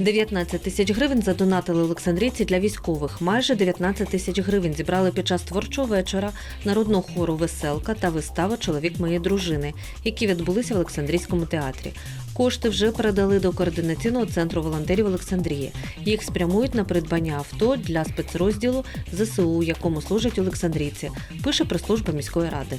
19 тисяч гривень задонатили олександрійці для військових. Майже 19 тисяч гривень зібрали під час творчого вечора народного хору Веселка та вистави Чоловік моєї дружини, які відбулися в Олександрійському театрі. Кошти вже передали до координаційного центру волонтерів Олександрії. Їх спрямують на придбання авто для спецрозділу ЗСУ, якому служать олександрійці, пише прес-служба міської ради.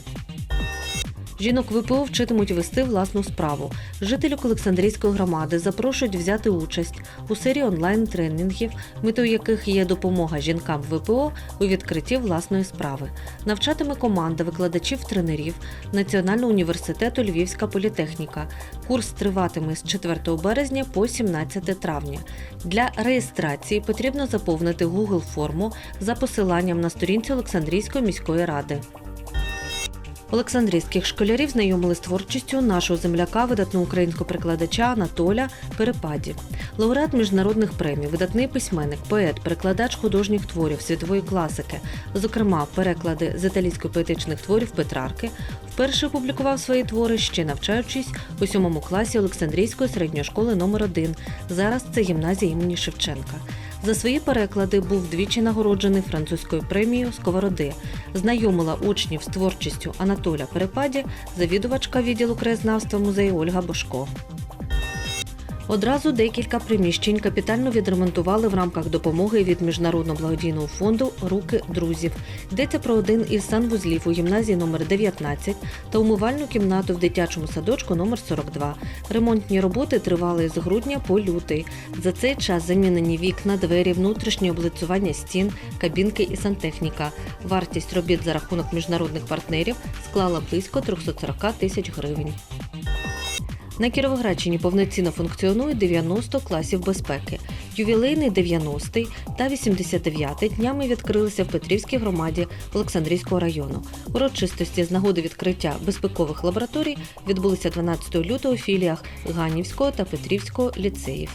Жінок ВПО вчитимуть вести власну справу. Жителів Олександрійської громади запрошують взяти участь у серії онлайн-тренінгів, метою яких є допомога жінкам ВПО у відкритті власної справи. Навчатиме команда викладачів-тренерів Національного університету Львівська політехніка. Курс триватиме з 4 березня по 17 травня. Для реєстрації потрібно заповнити Google форму за посиланням на сторінці Олександрійської міської ради. Олександрійських школярів знайомили з творчістю нашого земляка, видатного українського перекладача Анатоля Перепаді. Лауреат міжнародних премій, видатний письменник, поет, перекладач художніх творів світової класики, зокрема, переклади з італійської поетичних творів Петрарки, вперше опублікував свої твори, ще навчаючись у сьомому класі Олександрійської середньої школи номер 1 Зараз це гімназія імені Шевченка. За свої переклади був двічі нагороджений французькою премією Сковороди. Знайомила учнів з творчістю Анатоля Перепаді, завідувачка відділу краєзнавства музею Ольга Бошко. Одразу декілька приміщень капітально відремонтували в рамках допомоги від міжнародного благодійного фонду Руки друзів. Йдеться про один із санвузлів у гімназії номер 19 та умивальну кімнату в дитячому садочку номер 42. Ремонтні роботи тривали з грудня по лютий. За цей час замінені вікна, двері, внутрішнє облицювання стін, кабінки і сантехніка. Вартість робіт за рахунок міжнародних партнерів склала близько 340 тисяч гривень. На Кіровоградщині повноцінно функціонує 90 класів безпеки. Ювілейний 90-й та 89-й днями відкрилися в Петрівській громаді Олександрійського району. Урочистості з нагоди відкриття безпекових лабораторій відбулися 12 лютого у філіях Ганівського та Петрівського ліцеїв.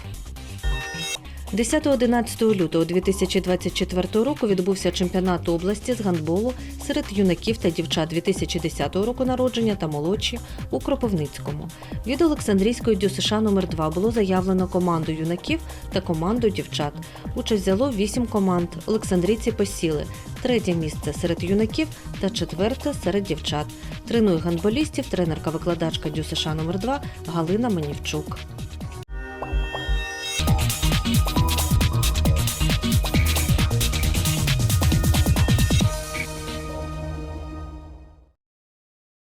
10-11 лютого 2024 року відбувся чемпіонат області з гандболу серед юнаків та дівчат 2010 року народження та молодші у Кропивницькому. Від Олександрійської ДЮСШ номер 2 було заявлено команду юнаків та команду дівчат. Участь взяло 8 команд. Олександрійці посіли третє місце серед юнаків та четверте серед дівчат. Тренує гандболістів тренерка-викладачка ДЮСШ номер 2 Галина Манівчук. Bye.